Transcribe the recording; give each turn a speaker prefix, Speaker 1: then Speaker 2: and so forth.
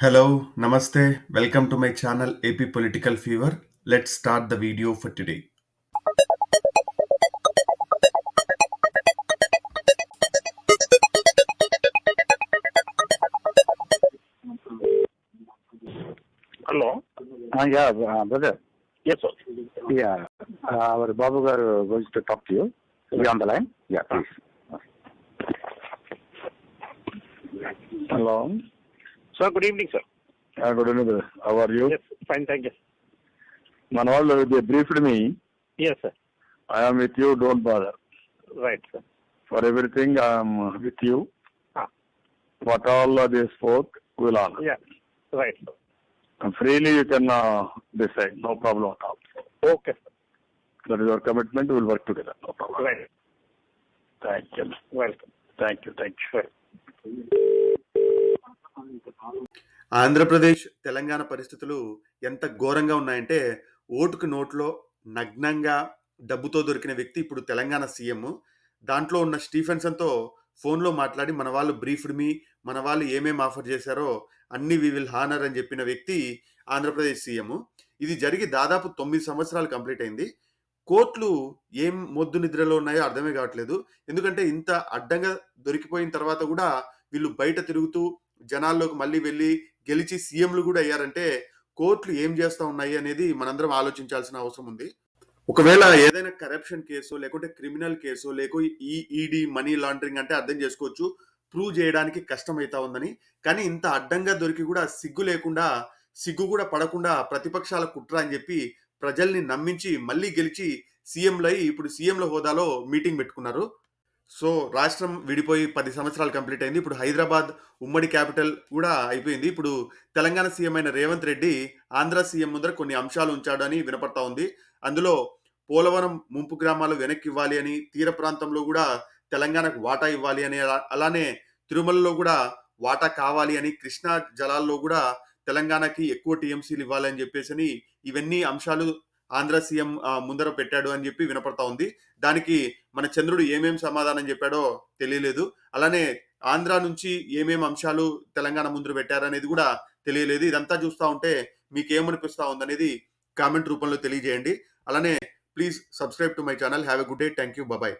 Speaker 1: Hello, Namaste. Welcome to my channel AP Political Fever. Let's start the video for today.
Speaker 2: Hello.
Speaker 3: Uh, yeah, uh, brother.
Speaker 2: Yes, sir.
Speaker 3: Yeah, uh, our Babu Garu wants to talk to you. Are you on the line. Yeah, please. Hello.
Speaker 2: Sir, good evening, sir.
Speaker 3: Uh, good evening. How are you?
Speaker 2: Yes, fine, thank you.
Speaker 3: Manwal, they briefed me.
Speaker 2: Yes, sir.
Speaker 3: I am with you, don't bother.
Speaker 2: Right, sir.
Speaker 3: For everything, I am with you.
Speaker 2: Ah.
Speaker 3: What all they spoke, will honor.
Speaker 2: Yeah, right, sir.
Speaker 3: And freely you can uh, decide, no problem at all.
Speaker 2: Okay, sir.
Speaker 3: That is our commitment, we will work together, no problem.
Speaker 2: Right.
Speaker 3: Thank you.
Speaker 2: Welcome.
Speaker 3: Thank you, thank you.
Speaker 2: Right.
Speaker 1: Andhra Pradesh Telangana పరిస్థితులు ఎంత ఘోరంగా ఉన్నాయంటే ఓటుకు నోట్లో నగ్నంగా డబ్బుతో దొరికిన వ్యక్తి ఇప్పుడు తెలంగాణ సీఎం. దాంట్లో ఉన్న స్టీఫెన్సన్తో ఫోన్లో మాట్లాడి మన వాళ్ళు బ్రీఫ్డ్ మీ మన వాళ్ళు ఏమేమి ఆఫర్ చేశారో అన్ని వి విల్ హానర్ అని చెప్పిన వ్యక్తి ఆంధ్రప్రదేశ్ సీఎం. ఇది జరిగి దాదాపు తొమ్మిది సంవత్సరాలు కంప్లీట్ అయింది. కోర్టులు ఏం మొద్దు నిద్రలో ఉన్నాయో అర్థమే కావట్లేదు. ఎందుకంటే ఇంత అడ్డంగా దొరికిపోయిన తర్వాత కూడా వీళ్ళు బయట తిరుగుతూ జనాల్లోకి మళ్ళీ వెళ్ళి గెలిచి సీఎంలు కూడా అయ్యారంటే కోర్టులు ఏం చేస్తా ఉన్నాయి అనేది మనందరం ఆలోచించాల్సిన అవసరం ఉంది. ఒకవేళ ఏదైనా కరప్షన్ కేసు లేకుంటే క్రిమినల్ కేసు లేకు ఈ ఈడీ మనీ లాండరింగ్ అంటే అర్థం చేసుకోవచ్చు. ప్రూవ్ చేయడానికి కష్టమైతా ఉందని. కానీ ఇంత అడ్డంగా దొరికి కూడా సిగ్గు లేకుండా సిగ్గు కూడా పడకుండా ప్రతిపక్షాల కుట్ర అని చెప్పి ప్రజల్ని నమ్మించి మళ్ళీ గెలిచి సీఎంలు అయి ఇప్పుడు సీఎంల హోదాలో మీటింగ్ పెట్టుకున్నారు. సో రాష్ట్రం విడిపోయి పది సంవత్సరాలు కంప్లీట్ అయింది. ఇప్పుడు హైదరాబాద్ ఉమ్మడి క్యాపిటల్ కూడా అయిపోయింది. ఇప్పుడు తెలంగాణ సీఎం అయిన రేవంత్ రెడ్డి ఆంధ్ర సీఎం ముందర కొన్ని అంశాలు ఉంచాడు అని వినపడతా ఉంది. అందులో పోలవరం ముంపు గ్రామాలు వెనక్కి ఇవ్వాలి అని తీర ప్రాంతంలో కూడా తెలంగాణకు వాటా ఇవ్వాలి అని అలానే తిరుమలలో కూడా వాటా కావాలి అని కృష్ణా జలాల్లో కూడా తెలంగాణకి ఎక్కువ టీఎంసీలు ఇవ్వాలి అని చెప్పేసి అని ఇవన్నీ అంశాలు ఆంధ్ర సీఎం ముందర పెట్టాడు అని చెప్పి వినపడతా ఉంది. దానికి మన చంద్రుడు ఏమేం సమాధానం చెప్పాడో తెలియలేదు. అలానే ఆంధ్ర నుంచి ఏమేం అంశాలు తెలంగాణ ముందు పెట్టారనేది కూడా తెలియలేదు. ఇదంతా చూస్తూ ఉంటే మీకు ఏమనిపిస్తా ఉందనేది కామెంట్ రూపంలో తెలియజేయండి. అలానే please subscribe to my channel. Have a good day. Thank you. Bye.